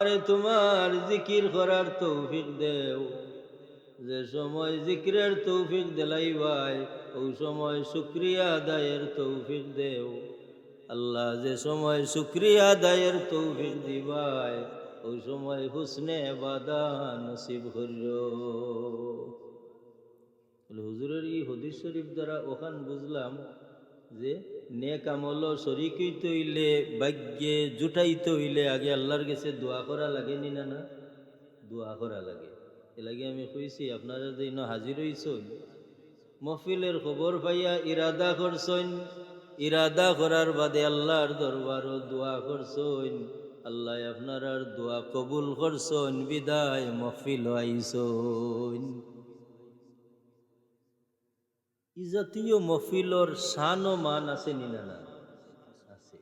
আরে তোমার জিকির করার তৌফিক দেও। যে সময় জিকিরের তৌফিক দেলাই ভাই ওই সময় শুক্রিয়া আদায়ের তৌফিক দেও। আল্লাহ যে সময় শুক্রিয়া আদায়ের তৌফিক দিবাই ওই সময় হুসনে বাদা নসিব করিও। বলে হুজুরের এই হদিস শরীফ দ্বারা ওখান বুঝলাম যে নেক আমল শরিকইতে হইলে ভাগ্যে জুটাইতে হইলে আগে আল্লাহর কাছে দোয়া করা লাগে নি না না? দোয়া করা লাগে। এ লাগে আমি কইছি, আপনারা যে হাজির হইছেন মফিলের খবর পাইয়া ইরাদা করছেন, ইরাদা করার বাদে আল্লাহর দরবারও দোয়া করছেন, আল্লাহ আপনার দোয়া কবুল করছেন, বিদায় মফিল আইসন ই জাতীয় মফিলর শান ও মান আছে নি না না আছে।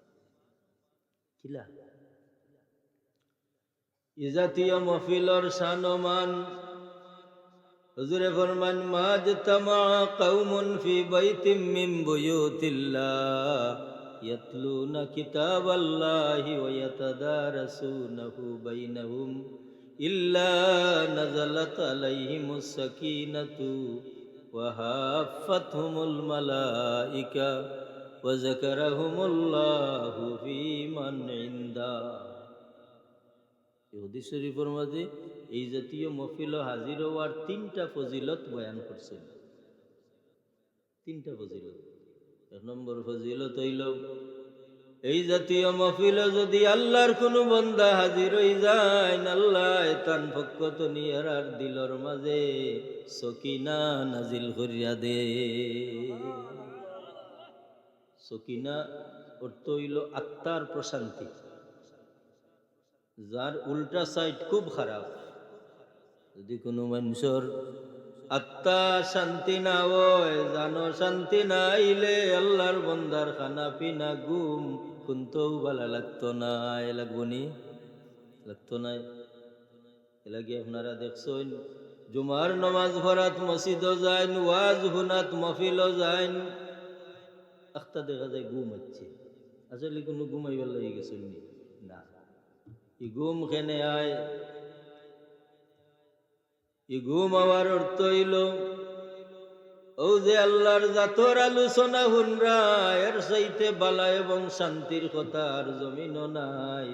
কিলা? ই জাতীয় মফিলর শান ও মান। হুজুরে ফরমান, মাজ তামা কৌমুন ফি বাইতিম মিন বুয়ুতিল্লাহ। ইয়াতলুনা কিতাবাল্লাহি ওয়া ইয়াতাদারাসুনাহু বাইনাহুম। ইল্লা নাযালাত আলাইহিমুস সাকিনাতু وهافتهم الملائكة وذكرهم الله في من عنده ইহুদি শরীফের মাঝে এই জাতীয় মফিল হাজির হওয়ার তিনটা ফজিলত বয়ান করছেন তিনটা ফজিলত এক নম্বর ফজিলত হইল এই জাতীয় মফিল যদি আল্লাহর কোনো বন্দা হাজির হয়ে যায় আল্লাহ তান পক্ষ নিয়ার আর দিলর মাঝে, সকিনা নাজিল করিয়া দে। সকিনা অর্থ হইল আত্মার প্রশান্তি। যার উল্টা সাইড খুব খারাপ। যদি কোনো মানুষের আত্মা শান্তি না হয়, জানো শান্তি না আইলে আল্লাহর বন্দার খানা পিনা গুম কুন্তও ভালো লাগতো না এ লাগবো নি লাগতো না। এলাকি আপনারা দেখছেন, জুমার নমাজ ভরাত মসজিদও যাইন, ওয়াজ হুনাত মফিলও যাইন। আখতা দেখা যায় ঘুম হচ্ছে। আসলে কোনো ঘুমাইবার লাগে গেছেন নি? ই ঘুম খেনে আয়? ই ঘুম আমার অর্থ হইল ও যে আল্লাহর জাতর আলোচনা হুনরা এর সাইতে বালা এবং শান্তির কথা আর জমিনও নাই।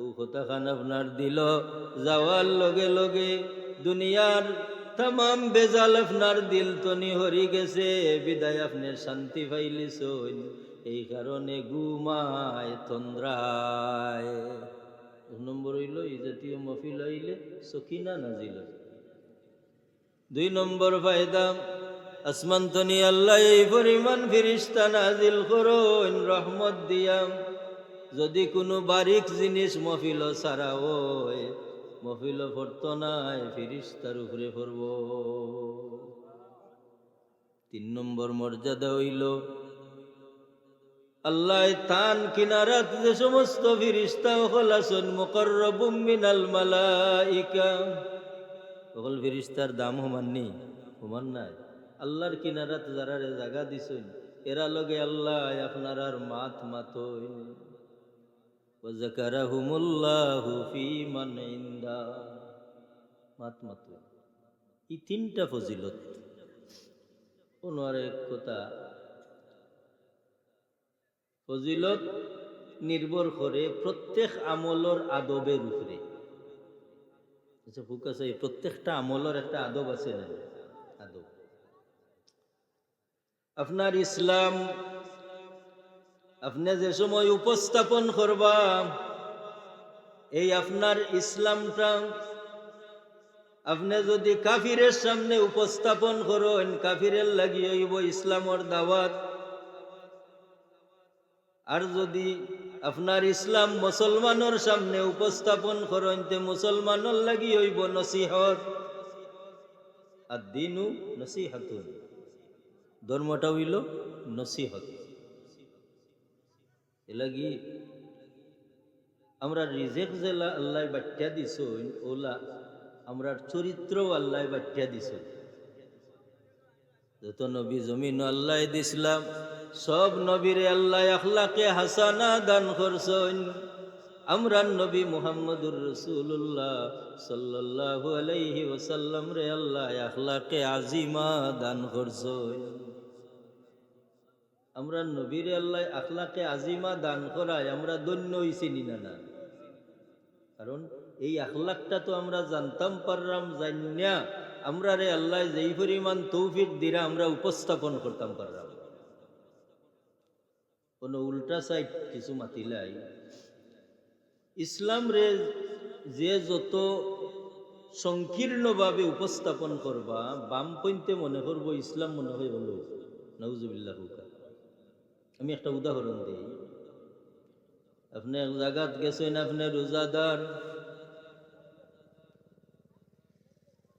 ও কথা খান আপনার দিল, যাওয়ার লগে লগে দুনিয়ার তাম বেজাল আপনার দিল তনি হরি গেছে, বিদায় আপনি শান্তি পাইলিছইন এই কারণে ঘুমায়, তন্দ্রায়। নম্বর হইল, এই জাতীয় মফিল হইলে সকিনা নাজিল দুই নম্বর ফায়দা আসমান আল্লাহ, এই পরিমাণ ফিরিস্তা নাজিল করুন, রহমত দিয়াম। যদি কোনো বারিক জিনিস মফিল সারা হয়, মফিল পড়ত নাই ফিরিস্তার উপরে পড়ব। তিন নম্বর মর্যাদা হইল, আল্লাহ তান কিনারাত যে সমস্ত ফিরিস্তা হল আসন মুকরবুম মিনাল মালাইকা। সকল ফিরিস্তার দাম সমাননি সমান নাই। আল্লাহর কিনারাত যারা জাগা দিছেন, এরা লগে আল্লাহ আপনার আর মাত মাতই। ওয়াজাকারাহুমুল্লাহু ফি মান ইনদা। মাত মাতই। এই তিনটা ফজিলত। কোন আরেক কথা। ফজিলত নির্ভর করে প্রত্যেক আমলর আদবের উপরে। আচ্ছা আছে এই প্রত্যেকটা আমলের একটা আদব আছে না আদব আপনার ইসলাম, আপনি যে সময় উপস্থাপন করবা, এই আপনার ইসলামটা আপনি যদি কাফিরের সামনে উপস্থাপন করেন, কাফিরের লাগিয়ে হইব ইসলামর দাওয়াত। আর যদি আপনার ইসলাম মুসলমানের সামনে উপস্থাপন করেন, তে মুসলমানের লাগি হইব নসিহত। আর দিনু নসিহাতুন। ধর্মটা হইল নসিহত। এলাগি আমরা রিজেক জেলা আল্লাহ বাট্যা দিস ওলা আমরা চরিত্র আল্লাহ বাট্যা দিস যত নবী জমিন আল্লাহ দিছিলাম, সব নবীরে আল্লাহ আখলাকে হাসানা দান করছেন আমরান নবী মুহাম্মদুর রসুল্লাহ সাল্লাল্লাহু আলাইহি ওসাল্লাম রে আল্লাহ আখলাকে আজিমা দান করছ আমরা নবীর আল্লাহ আখলাকে আজিমা দান করায় আমরা ধন্য হইছি না না কারণ এই আখলাকটা তো আমরা জানতাম, পারলাম, জানিয়া আমরা রে আল্লাহ যেই পরিমাণ তৌফিক দিরা আমরা উপস্থাপন করতাম, পারলাম। কোনো উল্টা সাইড কিছু মাতিলাই ইসলাম রে যে যত সংকীর্ণভাবে উপস্থাপন করবা বামপন্থে মনে করব ইসলাম মনে হয় বলো নজুবিল্লাহ আমি একটা উদাহরণ দিই। আপনি এক জায়গাত গেছেন, আপনি রোজাদার।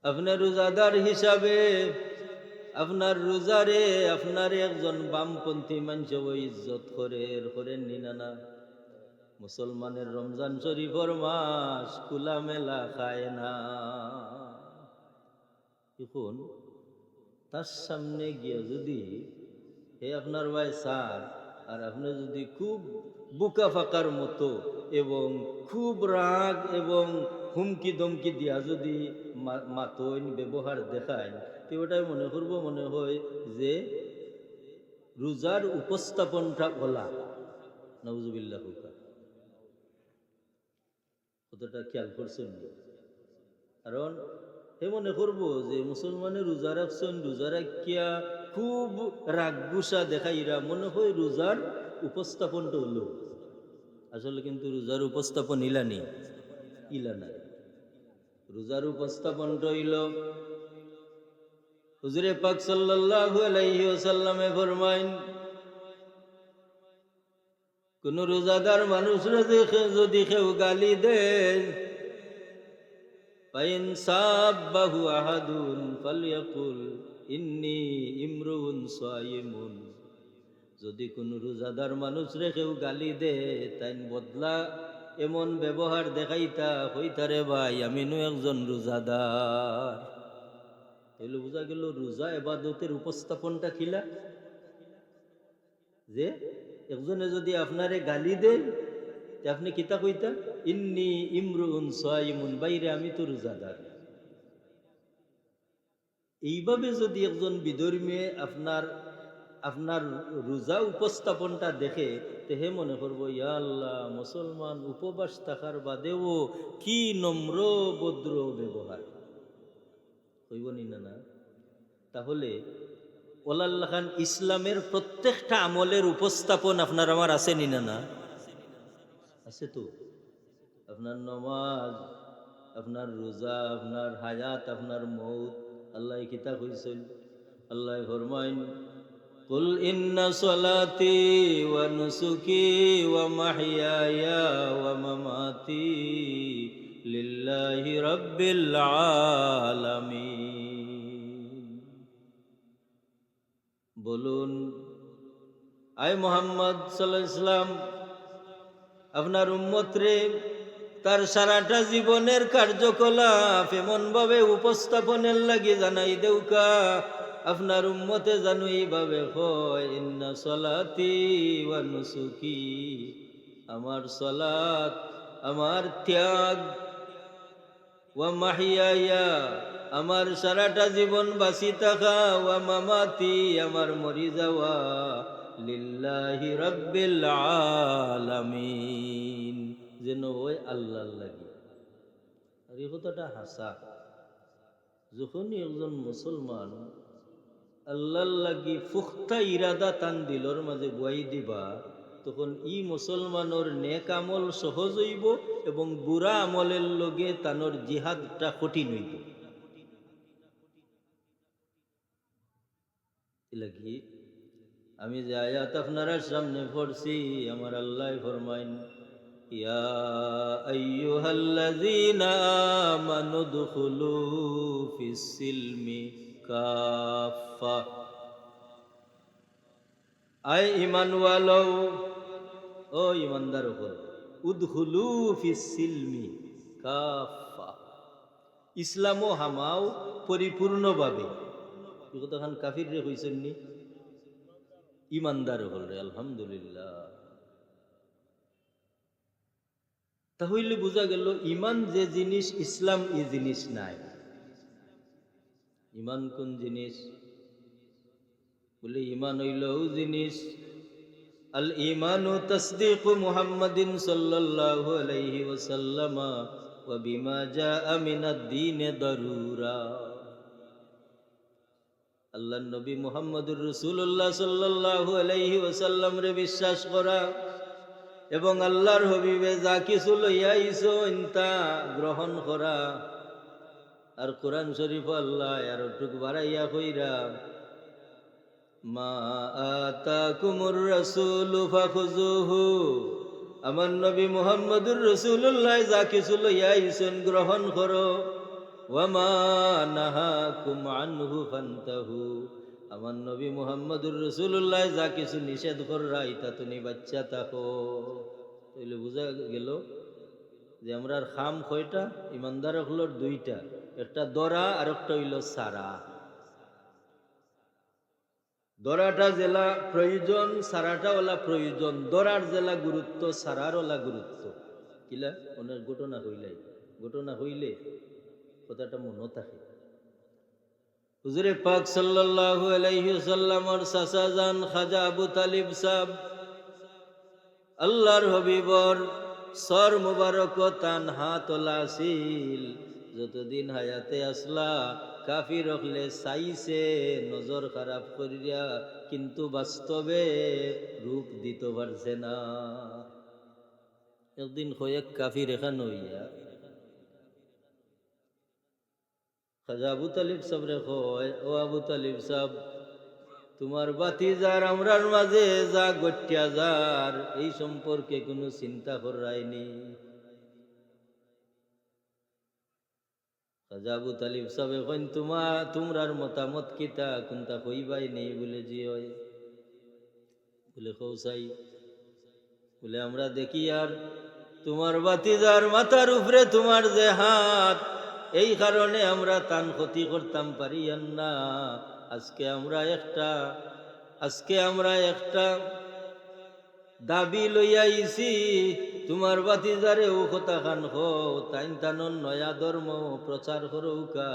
আপনার রোজাদার হিসাবে আপনার রোজারে আপনার একজন বামপন্থী মানুষ ওই ইজ্জত করে করেন নিনানা মুসলমানের রমজান শরীফর মাস খোলা মেলা খায় না। এখন তার সামনে গিয়ে যদি হে আপনার ভাই স্যার, আর আপনি যদি খুব বুকা ফাঁকার মতো এবং খুব রাগ এবং হুমকি দমকি দিয়া যদি মাতইন ব্যবহার দেখায়, তো ওটাই মনে করব মনে হয় যে রোজার উপস্থাপনটা বলা নজুবিল্লাহ হুকা। কতটা খেয়াল করছেন কারণ হে মনে করব যে মুসলমানের রোজা রাখছেন, রোজা রাখিয়া খুব রাগ গুসা দেখাইরা মনে হয় রোজার উপস্থাপনটা হলো। আসলে কিন্তু রোজার উপস্থাপন ইলানি ইলা নাই। রোজার উপস্থাপনটা হইল, হুজুরে পাক সাল্লাল্লাহু আলাইহি ওয়াসাল্লামে ফরমাইন, কোন রোজাদার মানুষরা দেখে যদি কেউ গালি দেয় ফাইন সাব্বাহু আহাদুন ফালিয়াকুল ইন্নি ইমরুন সাইমুন। যদি কোন রোজাদার মানুষ রে কেউ গালি দে তাই বদলা এমন ব্যবহার দেখাইতা হইতারে ভাই, আমি নু একজন রোজাদার। তাইলে বোঝা গেল রোজা এবাদতের উপস্থাপনটা খিলা? যে একজনে যদি আপনারে গালি দেয় আপনি কিতা কইতা? ইন্নি ইমরুন সাইমুন, বাইরে আমি তো রোজাদার। এইভাবে যদি একজন বিধর্মী আপনার আপনার রোজা উপস্থাপনটা দেখে, তেহে মনে করব আল্লাহ, মুসলমান উপবাস থাকার বাদেও কি নম্র ভদ্র ব্যবহার। হইব নি তাহলে ওলাল্লাহ খান ইসলামের প্রত্যেকটা আমলের উপস্থাপন আপনার আমার আছে না না? আছে তো। আপনার নমাজ, আপনার রোজা, আপনার হায়াত, আপনার মৌত আল্লাহ কিতা কইছেন আল্লাহ ফরমাইন قل إن صلاتي ونسكي ومحياي ومماتي لله رب العالمين বলুন আয় মোহাম্মদ সাল্লাহ ইসলাম আপনার উম্মত রে তার সারাটা জীবনের কার্যকলাপ এমনভাবে উপস্থাপনের লাগে জানাই দেউকা আপনার উম্মতে জানু এইভাবে হয়, ইন্না সলাতি ওয়া নুসুকি আমার সলাত আমার ত্যাগ, ওয়া মাহিয়ায়া, আমার সারাটা জীবন বাঁচি থাকা, ওয়া মামাতি, আমার মরি যাওয়া, লিল্লাহি রাব্বিল আলামিন। যেন ওই আল্লাহর লাগি। আর এই কথাটা হাসা। যখনই একজন মুসলমান আল্লাহর লাগি ফুখতা ইরাদা তান দিলর মাঝে বুয়াই দিবা, তখন ই মুসলমানের নেক আমল সহজ হইব এবং বুড়া আমলের লগে তানোর জিহাদটা কঠিন হইব। লাগি, আমি যে আয়াত আপনারা সামনে পড়ছি, আমার আল্লাহ ফরমাইন ইয়া আইয়ুহাল্লাযীনা আমানু দুখুলু ফিস সিলমি কাফা আয় ইমানওয়ালো ও ইমানদার হল উদহুলু ফিস সিলমি কাফা। ইসলামও হামাও পরিপূর্ণভাবে। কতখান কাফির রে হইছেন নি? ইমানদার হল রে, আলহামদুলিল্লাহ। তাহলে বোঝা গেল, ইমান যে জিনিস, ইসলাম এই জিনিস নাই। ইমান কোন জিনিস? বলে, ইমান হইল ও জিনিস। আল ইমানু তসদিক মুহাম্মাদিন সাল্লাল্লাহু আলাইহি ওয়াসাল্লাম ওয়া বিমা জাআ মিনাদ দ্বীন দারুরা। আল্লাহ নবী মুহাম্মদুর রাসূলুল্লাহ সাল্লাল্লাহু আলাইহি ওয়াসাল্লাম রে বিশ্বাস করা। এবং আল্লাহর হবিবে যা কিছু লইয়া আইছো, ইনতা গ্রহণ করা। আর কোরআন শরীফ আল্লাহ আর টুক বাড়াইয়া কইরা, মা আতাকুমুর রাসূলু ফাখুযুহু। আমার নবী মুহাম্মদুর রাসূলুল্লাহ যা কিছু লইয়া আইছেন, গ্রহণ করো। ওয়ামা নাহাকুম আনহু ফান্তাহু। আমার নবী মুহাম্মদুর রাসূলুল্লাহ যা কিছু নিষেধ কররা ইতা তুমি বাচ্চা থাকো। তাইলে বোঝা গেল যে আমরা খাম কয়টা? ইমানদার হলো দুইটা, একটা দরা আর একটা হইল সারা। দরাটা জেলা প্রয়োজন, সারাটা ওলা প্রয়োজন। দরার জেলা গুরুত্ব, সারার ওলা গুরুত্ব। কিলা? ওনার ঘটনা হইলাই। ঘটনা হইলে কথাটা মনে থাকে। হুজুরে পাক সাল্লাল্লাহু আলাইহি সাল্লামর চাচা জান খাজা আবু তালিব সাহ আল্লাহর হবিবর সর মুবারক তান হাত লাসিল, যতদিন হায়াতে আসলা কাফি রখলে চাইছে, নজর খারাপ করিয়া, কিন্তু বাস্তবে রূপ দিতে পারছে না। একদিন কয়েক কাফি রেখা নইয়া খাজা আবু তালিব সাহ রে কয়, ও আবু তালিব সাহ তোমার বাতি যার আমরার মাঝে যা গটিয়া যার, এই সম্পর্কে কোনো চিন্তা করায়নি খাজা আবু তালিব সাহেব কইন তোমা, তোমরার মতামত কিতা, কোনটা কইবাই নেই বলে জি হয়। বলে কৌসাই বলে আমরা দেখি আর, তোমার বাতিজার মাথার উপরে তোমার যে হাত এই কারণে আমরা তান ক্ষতি করতাম পারি না। আজকে আমরা একটা, আজকে আমরা একটা দাবি লইয়াইছি তোমার বাতিজারে ও কথা খান হো, তাইন নয়া ধর্ম প্রচার করৌকা,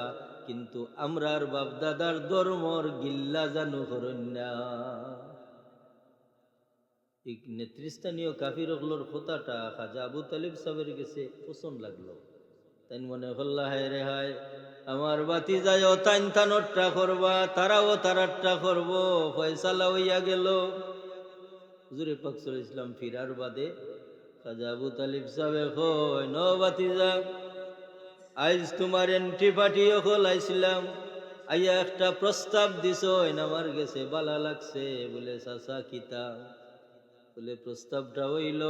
কিন্তু আমরার বাপদাদার ধর্মর গিল্লা জানু করন্যা নেতৃস্থানীয় কাফির হকলোর কথাটা খাজা আবু তালিব সাহেবের কাছে পছন্দ লাগল। তাই মনে হল্লা হায় রে হায়, আমার বাতি যায় তাইন তানরটা করবা, তারাও তারারটা করব, ফয়সালা হইয়া গেল। হুজুরে পাকসুল ইসলাম ফিরার বাদে খাজা আবু তালিব সাহেব কয় ন বাতি যা, আইজ তোমার এন্ট্রি পার্টি অকল আইছিলাম আইয়া একটা প্রস্তাব দিছ আমার গেছে বালা লাগছে। বলে, চাচা কিতা বলে, প্রস্তাবটা হইল,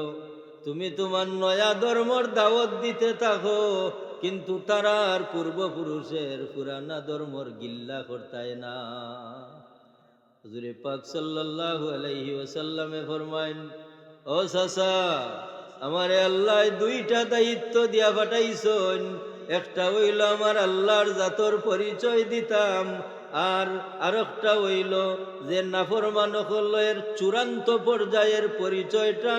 তুমি তোমার নয়া ধর্মর দাওয়াত দিতে থাকো কিন্তু তারার পূর্বপুরুষের পুরানা ধর্মর গিল্লা করতায় না। হুজুরে পাক সাল্লাল্লাহু আলাইহি ওয়াসাল্লামে ফরমাইন, ও সাসা আমারে আল্লাহ দুইটা দায়িত্ব দিয়া পাঠাইছন। একটা হইল আমার আল্লাহর জাতর পরিচয় দিতাম আর আরেকটা হইল যে নাফরমান হলের চূড়ান্ত পর্যায়ের পরিচয়টা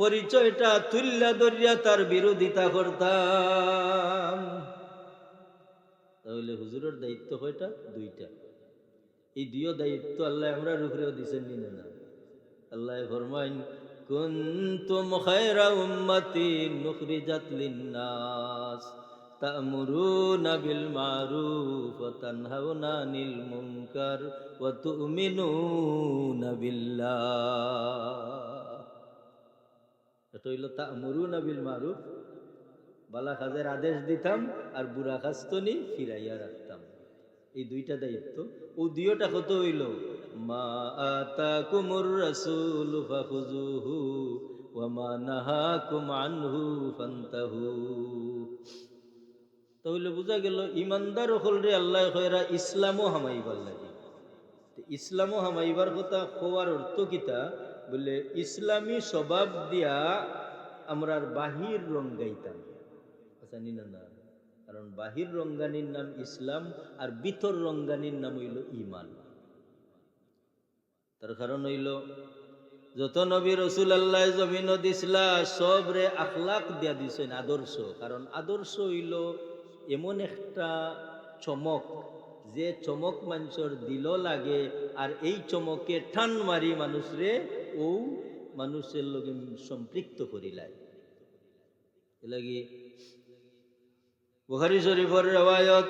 পরিচয়টা তুল্লা দরিয়া তার বিরোধিতা করতাম। তাহলে হুজুরের দায়িত্ব কয়টা? দুইটা। এই দুইও দায়িত্ব আল্লাহ আমরা উপরেও দিছেন নিনে না আল্লাহ ফরমাইন, কুনতুম খায়রা উম্মাতিন নুখরিজাত লিন-নাস, তা'মুরুনা বিল মারুফ ওয়া তানহাউনা আনিল মুনকার ওয়া তু'মিনুনা বিল্লাহ। এটা হইল তা'মুরুনা বিল মারুফ। বালা কাজের আদেশ দিতাম আর বুড়া কাজ তো নি ফিরাইয়া রাখতাম। এই দুইটা দায়িত্ব। ও দুইটা কত হইল? মা আতাকুমুর রাসূল ফাখুযুহু ওয়া মা নাহাকুম আনহু ফান্তাহু। তাহলে বোঝা গেল, ইমানদার হল রে আল্লাহ কয়রা ইসলামও হামাইবার লাগে। তো ইসলামও হামাইবার কথা হওয়ার অর্থ কিতা বলে, ইসলামী স্বভাব দিয়া আমরার বাহির রং গাইতাম। আচ্ছা নিনা না কারণ বাহির রঙ্গানির নাম ইসলাম আর ভিতর রঙ্গানির নাম হইল ইমান তার কারণ হইল, যত নবী রসুল আল্লাহ জমিন দিছিলা সবরে আখলাক দিয়া দিছেন আদর্শ। কারণ আদর্শ হইল এমন একটা চমক, যে চমক মানুষের দিল লাগে আর এই চমকে ঠান মারি মানুষরে ও মানুষের লগে সম্পৃক্ত করিলায়। লাগি বুখারি শরীফর রেওয়ায়ত,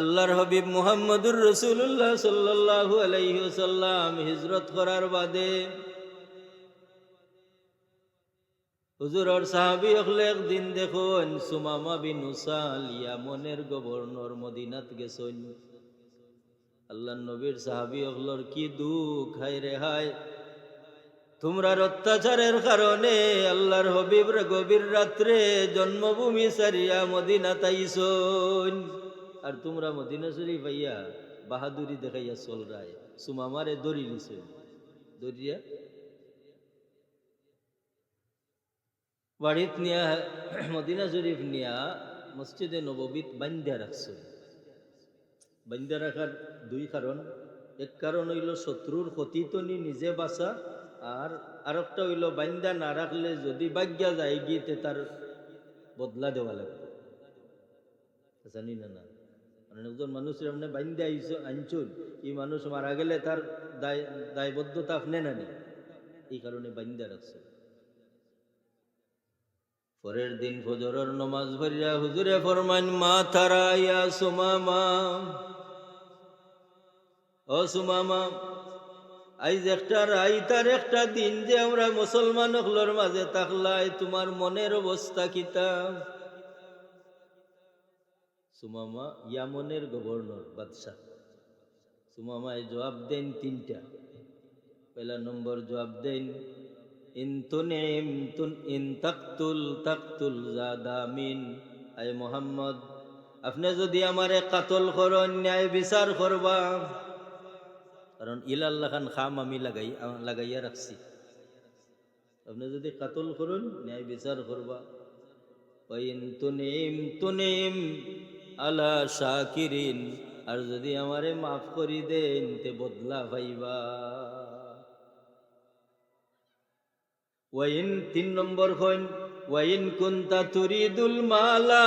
আল্লাহর হবিব মুহাম্মদুর রসুল্লাহ সাল্লাল্লাহু আলাইহি ওয়াসাল্লাম হিজরত করার বাদে হুজুরর সাহাবি হলে একদিন দেখুন, সুমামা বিন উসাল, ইয়ামনের গভর্নর মদিনাত গেছন। আল্লাহ নবীর সাহাবি হলর কি দুঃখ, হায় রে হায়। তোমরার অত্যাচারের কারণে আল্লাহর হবিব গভীর রাত্রে জন্মভূমি সারিয়া মদিনা তাইছন আর তোমরা মদিনা শরীফ আইয়া বাহাদুরি দেখাইয়া চল রায়। সুমামারে দড়ি লিছে দড়িয়া বাড়িত নিয়া, মদিনা শরীফ নিয়া মসজিদে নববীত বান্ধা রাখছে। বান্ধা রাখার দুই কারণ। এক কারণ হইল শত্রুর ক্ষতি নিজে বাঁচা আর আরেকটা হইল বান্দা না রাখলে যদি বাগ্যা যায় গিয়েতে তার বদলা দেওয়া লাগবে। জানি না না। মানে একজন মানুষের আপনি বান্দা আইস আনছুন, এই মানুষ মারা গেলে তার দায়, দায়বদ্ধতা আপনি না নি এই কারণে বান্দা রাখছে। পরের দিন ফজরের নমাজ ভরিয়া হুজুরে ফরমান মা তারা ইয়া সুমামা। ও সুমামা আইজ একটা রাইতার একটা দিন যে আমরা মুসলমান হলর মাঝে থাকলাই তোমার মনের অবস্থা কিতা? সুমামা ইয়ামনের গভর্নর, বাদশাহ। সুমামায় জবাব দেন তিনটা। পয়লা নম্বর জবাব দেন, ইন তুনিম তুন, ইন তাকতুল তাকতুল জাদামিন আয় মোহাম্মদ, আপনি যদি আমারে কাতল করেন ন্যায় বিচার করবা। কারণ ইলাল্লাহ খান খাম আমি লাগাই লাগাইয়া রাখছি। আপনি যদি কাতল করুন, ন্যায় বিচার করবা। ওয়াইন তুনিম তুনিম আলা শাকিরিন, আর যদি আমারে মাফ করি দেন, তে বদলা ভাইবা ওয়াইন তিন নম্বর হইন, ওয়াইন কুন্তা তুরিদুল মালা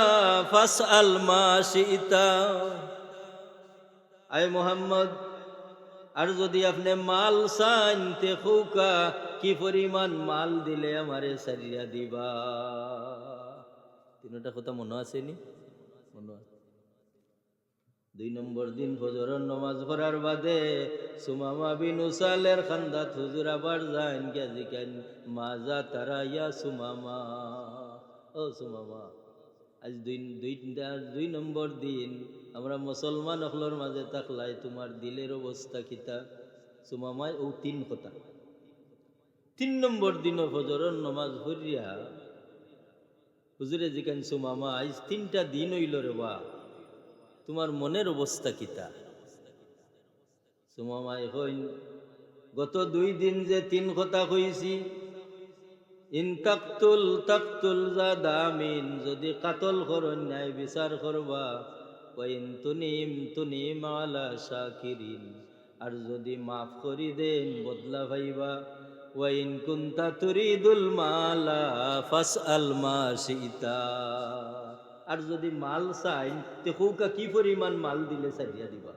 ফাস আল মা আয় মোহাম্মদ আর যদি আপনি মাল চান তে কি পরিমাণ মাল দিলে আমারে সারিয়া দিবা? তিনটা কথা মনে আসেনি মনে আছে। দুই নম্বর দিন ফজরের নমাজ পড়ার বাদে সুমামা বিন উসালের খান্দাত হুজুর আবার যান গিয়া কেন মাজা তারা ইয়া সুমামা। ও সুমামা, আজ দুই দুই দুই নম্বর দিন আমরা মুসলমান অখলোর মাঝে থাকলাই, তোমার দিলের অবস্থা কিতা সুমামায় ও তিন কথা। তিন নম্বর দিন ফজরের নমাজ ভরিয়া হুজুরে জিকান, সুমামা আজ তিনটা দিন হইল রে বা, তোমার মনের অবস্থা কিতা সুমামায় হইন, গত দুই দিন যে তিন কথা কইছি, ইন তাকতুল তাকতুল যা দামিন, যদি কাতল করন ন্যায় বিচার করবা। ওয়াইন তুনিম তুনিম আলা শাকিরিন। আর যদি মাফ করি দেন, বদলা ভাইবা। ওয়াইন কুন্তা তুরিদুল মালা ফাস আল মাসিতা আর যদি মাল চাই, তে কৌকা কি পরিমাণ মাল দিলে সারিয়া দিবা?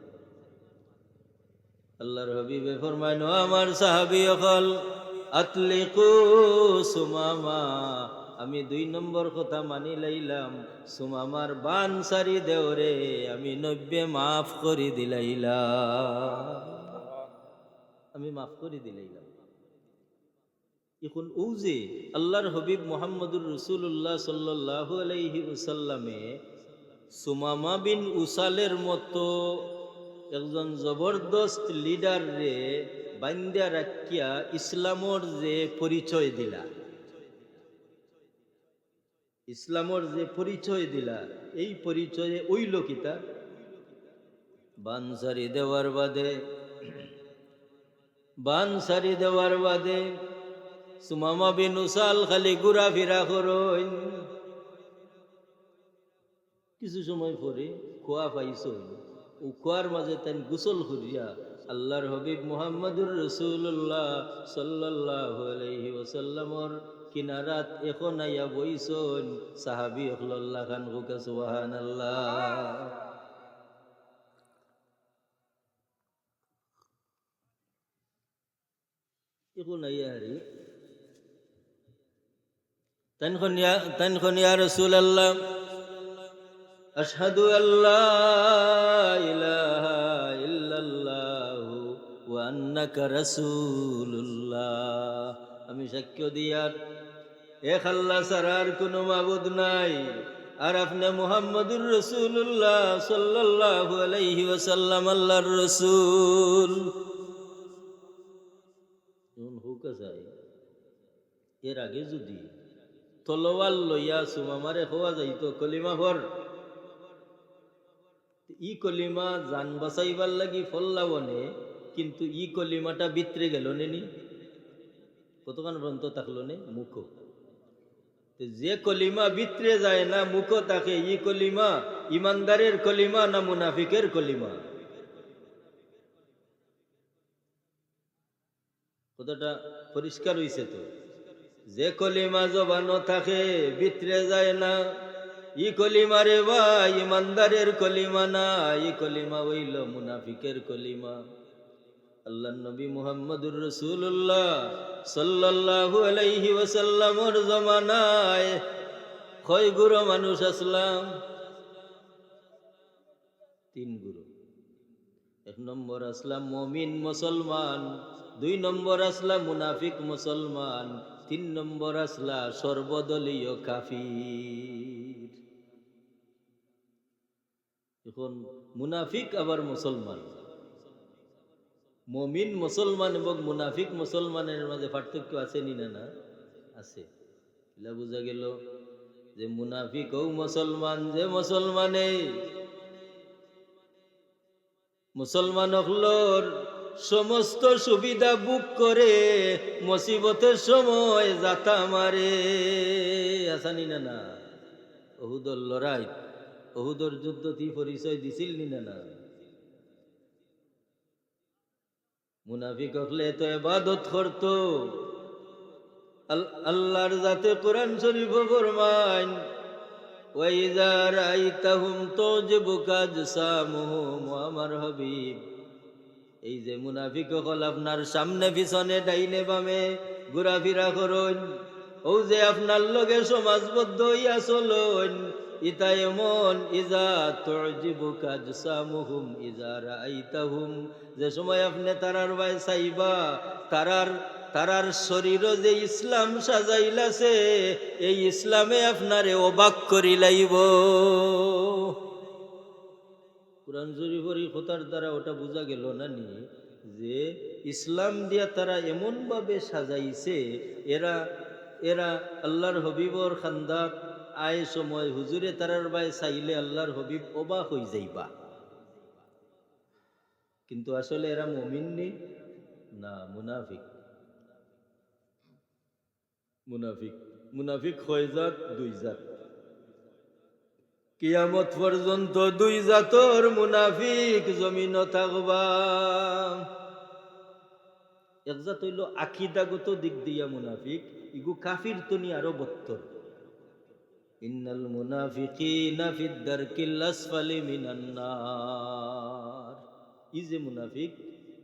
আল্লাহর হবিবে ফরমাইন আমার সাহাবি অকল, আতলিকু সুমামা আমি দুই নম্বর কথা মানি লাইলাম সুমামার বান সারি দেওরে আমি নব্বে মাফ করি দিলাইলাম আমি মাফ করি দিলাইলাম এখন ও যে আল্লাহর হবিব মোহাম্মদুর রসুল্লাহ সাল্লাহ আলাইহি উসাল্লামে সুমামা বিন উসালের মতো একজন জবরদস্ত লিডার রে বান্দিয়া রাখিয়া ইসলামর যে পরিচয় দিলা। ইসলামর যে পরিচয় দিলা, এই পরিচয়ে ওই লোকিতা বানসারি দেওয়ার বাদে, বানসারি দেওয়ার বাদে, সুমামা বিন উসাল খালি ফিরা করইন কিছু সময় পরে খোয়া পাইছ ও খোয়ার মাঝে তাই গোসল করিয়া আল্লাহর হবিব মুহাম্মদুর রসুল্লাহ সাল্লাহ আলহি ওসাল্লামর কিনারাত এখন আইয়া বইসন সাহাবি অখল্লাহ খান হুকা সুবাহান আল্লাহ এখন আইয়া হারি تنخن يا تنخن يا رسول الله أشهد أن لا إله إلا الله وأنك رسول الله আমি সাক্ষ্য দিয়ার। এক আল্লাহ সারার কোনো মাবুদ নাই। আর আপনি মুহাম্মদুর রসুল্লাহ সাল্লাল্লাহু আলাইহি আল্লাহর রসুল। হুকা এর আগে যদি তলোয়াল লইয়া সুমামারে হওয়া যাইতো, কলিমা ভর ই কলিমা জান বাঁচাইবার লাগি ফল্লাবনে, কিন্তু ই কলিমাটা বিত্রে গেল নেনি। কতক্ষণ পর্যন্ত থাকল নে মুখ। যে কলিমা বিত্রে যায় না মুখ তাকে ই কলিমা ইমানদারের কলিমা না মুনাফিকের কলিমা? কতটা পরিষ্কার হইছে তো। যে কলিমা জবানো থাকে বিত্রে যায় না, ই কলিমা রে বা ইমানদারের কলিমা না, ই কলিমা হইল মুনাফিকের কলিমা। আল্লাহ নবী মুহাম্মদুর রসুল্লাহ সাল্লাল্লাহু আলাইহি ওয়াসাল্লামর জমানায় কয় গুরু মানুষ আসলাম? তিন গুরু। এক নম্বর আসলাম মমিন মুসলমান, দুই নম্বর আসলা মুনাফিক মুসলমান, তিন নম্বর আসলা সর্বদলীয় কাফির। এখন মুনাফিক আবার মুসলমান। মমিন মুসলমান এবং মুনাফিক মুসলমানের মাঝে পার্থক্য আছে নি, না? না আছে। এলা বোঝা গেল যে মুনাফিক ও মুসলমান যে মুসলমানে, মুসলমান হলোর সমস্ত সুবিধা বুক করে মুসিবতের সময় যাতা মারে। আসানি না না? অহুদর লড়াই, অহুদর যুদ্ধ তি পরিচয় দিছিল নি না না? মুনাফিক হলে তো এবাদত করতো। আল্লাহর যাতে কোরআন শরীফ ফরমাইন, ওয়াইজা রাইতাহুম তুজবুকা আজসামুহুম আমার হাবিব। এই যে মুনাফিক হল আপনার সামনে, পিছনে, ডাইনে, বামে, ঘোরাফেরা করুন। ও যে আপনার লগে সমাজবদ্ধ হইয়া চলুন। ইতা এমন ইজা তুজিবুকা আজসামুহুম ইজা রাইতাহুম যে সময় আপনি তারার ভাই চাইবা তারার তারার শরীর যে ইসলাম সাজাইলাছে, এই ইসলামে আপনারে অবাক করি লাইব। কোরআন শরীফরি কথার দ্বারা ওটা বোঝা গেল না নি? যে ইসলাম দিয়া তারা এমনভাবে সাজাইছে, এরা এরা আল্লাহর হবিবর খান্দার আয় সময় হুজুরে তারার বাই চাইলে আল্লাহর হবিব অবাক হয়ে যাইবা। কিন্তু আসলে এরা মমিন নি? না, মুনাফিক। মুনাফিক। মুনাফিক হয় জাত দুই জাত কিয়ামত পর্যন্ত দুই জাতর মুনাফিক জমিন থাকবা। এক জাত হইল আকিদাগত দিক দিয়া মুনাফিক, ইগু কাফির তনি আরও বত্তর। ইন্নাল মুনাফিকিনা ফিদ দারকিল আসফালি মিনান নার। ই যে মুনাফিক,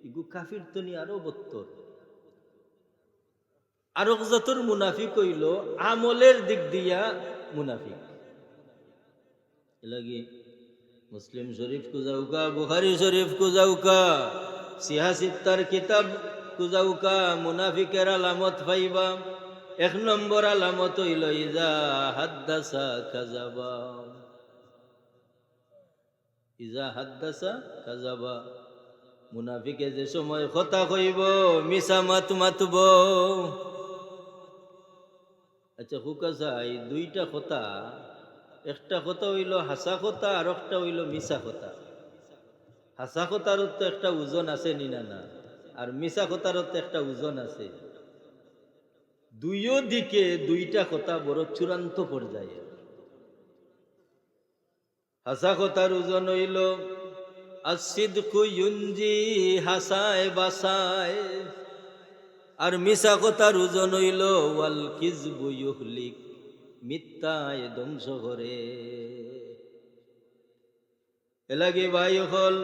ইগু কাফির তনি আরও বত্তর। আরক জাতর মুনাফিক হইল, আমলের দিক দিয়া মুনাফিক। এলাগি মুসলিম শরীফ কুজাউকা বুখারি শরীফ কুজাউকা সিহাসিত্তার কিতাব কুজাউকা মুনাফিকের আলামত পাইবা। এক নম্বর আলামত হইল, ইজা হাদ্দাসা কাজাবা ইজা হাদ্দাসা কাজাবা মুনাফিকে যে সময় কথা কইব, মিছা মাত মাতব। আচ্ছা হুকা চাই দুইটা কথা। একটা কথা হইল হাসা কথা, আর একটা হইল মিশা কথা। হাসা কথার তো একটা ওজন আছে নিনা না আর মিশা কথার তো একটা ওজন আছে। দুইও দিকে দুইটা কথা বড় চূড়ান্ত পর্যায়ে। হাসা কথার ওজন হইল ইউনজি হাসায় বাসায়। আর মিশা কথার ওজন হইল ওয়াল কিজবু ইউহলিক মিথ্যায় ধ্বংস করে। এলাগে ভাই হল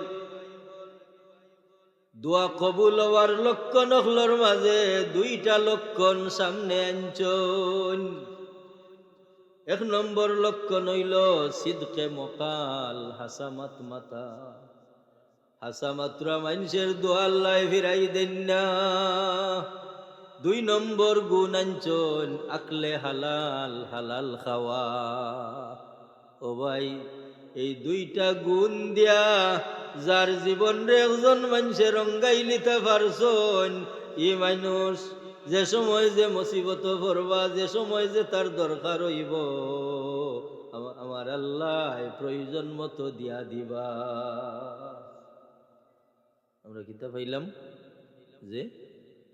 দোয়া কবুল হওয়ার লক্ষণ হলর মাঝে দুইটা লক্ষণ সামনে আনছন। এক নম্বর লক্ষণ হইল সিদকে মকাল, হাসামাত মাতা। হাসামাত্রা মানুষের দোয়াল্লাই ফিরাই দেন না। দুই নম্বর গুণ আনছন, আকলে হালাল হালাল খাওয়া। ও ভাই, এই দুইটা গুণ দিয়া যার জীবন রে একজন মানুষের রঙ্গাই লিতে পারছন। ই মানুষ, যে সময় যে মুসিবত পড়বা, যে সময় যে তার দরকার হইব, আমা- আমার আল্লাহ প্রয়োজন মতো দিয়া দিবা। আমরা কিতা পাইলাম যে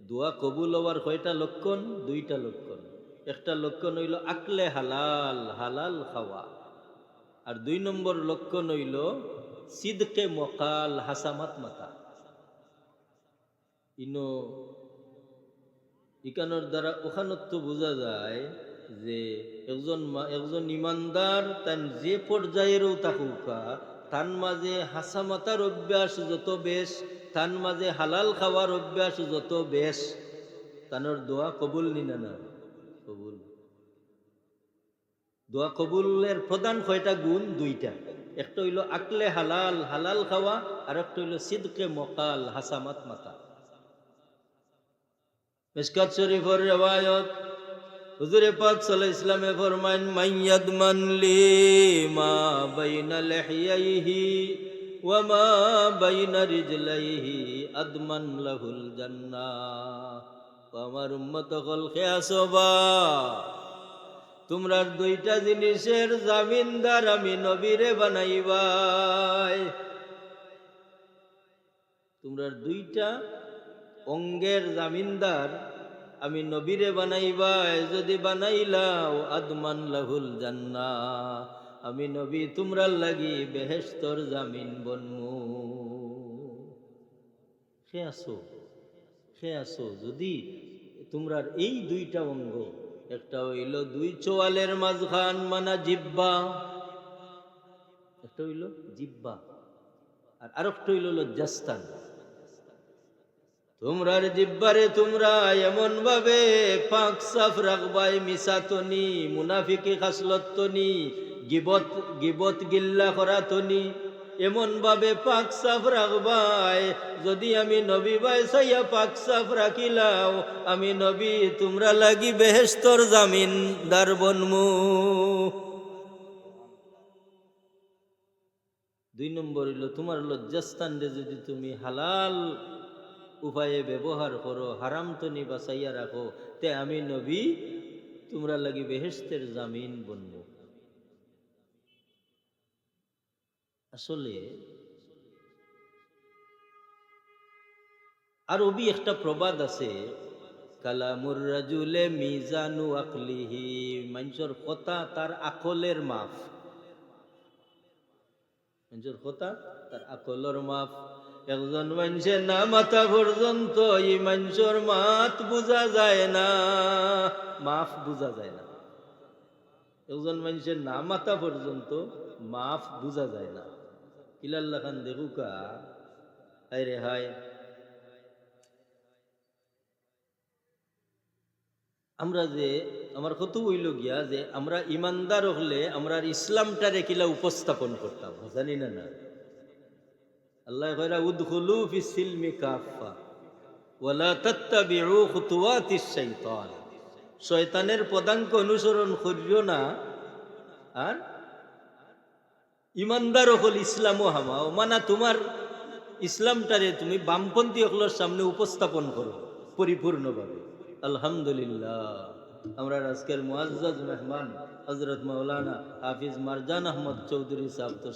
দোয়া কবুল হওয়ার কয়টা লক্ষণ? দুইটা লক্ষণ। একটা লক্ষণ হইল আকলে হালাল হালাল খাওয়া। আর দুই নম্বর লক্ষণ হইল সিদকে মকাল হাসামাত মাতা। ইনো, ইকানোর দ্বারা ওখানত বোঝা যায় যে একজন একজন ইমানদার তান যে পর্যায়েরও থাকুকা তার মাঝে হাসা মাতার অভ্যাস যত বেশ তার মাঝে হালাল খাওয়ার অভ্যাস যত বেশ, তানোর দোয়া কবুল নিনা না? কবুল। দোয়া কবুলের প্রধান কয়টা গুণ? দুইটা। একটা হইল আকলে হালাল হালাল খাওয়া, আর একটা হইল সিদকে মকাল, হাসামাত মাতা। মিসকাত শরীফর রেওয়ায়ত হুজুরে পাক সাল্লাল্লাহু ইসলামে ফরমান মাইয়াদ মানলি মা বাইনা লিহিয়াইহি ওয়া মা বাইনা রিজলাইহি আদমান লাহুল জান্নাহ। ও আমার উম্মত কল খেয়াসবা তোমরা দুইটা জিনিসের জামিনদার আমি নবীরে বানাইবাই। তোমরা দুইটা অঙ্গের জামিনদার আমি নবীরে বানাইবাই, যদি বানাইলাও আদমান লাহুল জান্না। আমি নবী তোমরা লাগি বেহেস্তর জামিন বনমু। সে আসো সে আসো, যদি তোমরার এই দুইটা অঙ্গ একটা হইল দুই চোয়ালের মাঝখান, মানা জিব্বা। একটা হইল জিব্বা। আর আরেকটা হইল লজ্জাস্তান তোমরার জিব্বারে তোমরা এমন ভাবে পাক সাফ রাখবাই, মিসাতনি, মুনাফিকি খাসলতনি গিবত গিবত গিল্লা করাতনি। এমন ভাবে পাক সাফ রাখবাই যদি আমি নবী বাই সাইয়া পাক সাফ রাখিলাও আমি নবী, তোমরা লাগি বেহেস্তর জামিন দার বনমু। দুই নম্বর হইল, তোমার লজ্জাস্থানরে যদি তুমি হালাল উপায়ে ব্যবহার করো, হারাম তো নি বাঁচাইয়া রাখো, তে আমি নবী, তোমরা লাগি বেহেস্তের জামিন বনব আসলে আর ওবি একটা প্রবাদ আছে, কালামুর রাজুলে মিজানু আকলিহি মানুষের কথা তার আকলের মাফ। মানুষের কথা তার আকলের মাফ। একজন মানুষের না মাথা পর্যন্ত এই মানুষের মাত বোঝা যায় না, মাফ বোঝা যায় না। একজন মানুষের না মাথা পর্যন্ত মাফ বোঝা যায় না। ইলাল্লা খান দেখুকা হায় রে হায়। আমরা যে, আমার কত হইল গিয়া যে, আমরা ইমানদার হলে আমরা ইসলামটারে কিলা উপস্থাপন করতাম, জানি না না। আল্লাহ কইরা, উদখুলু ফিস সিলমি কাফা ওয়ালা তাত্তাবিউ খুতুওয়াতিশ শাইতান। শয়তানের পদাঙ্ক অনুসরণ করিও না। আর ইমানদার হল ইসলামও হামাও মানা তোমার ইসলামটারে তুমি বামপন্থী হকলোর সামনে উপস্থাপন করো, পরিপূর্ণভাবে। আলহামদুলিল্লাহ। আমরা আজকের মোয়াজ মেহমান হজরত মৌলানা হাফিজ মারজান আহমদ চৌধুরী সাহেব তো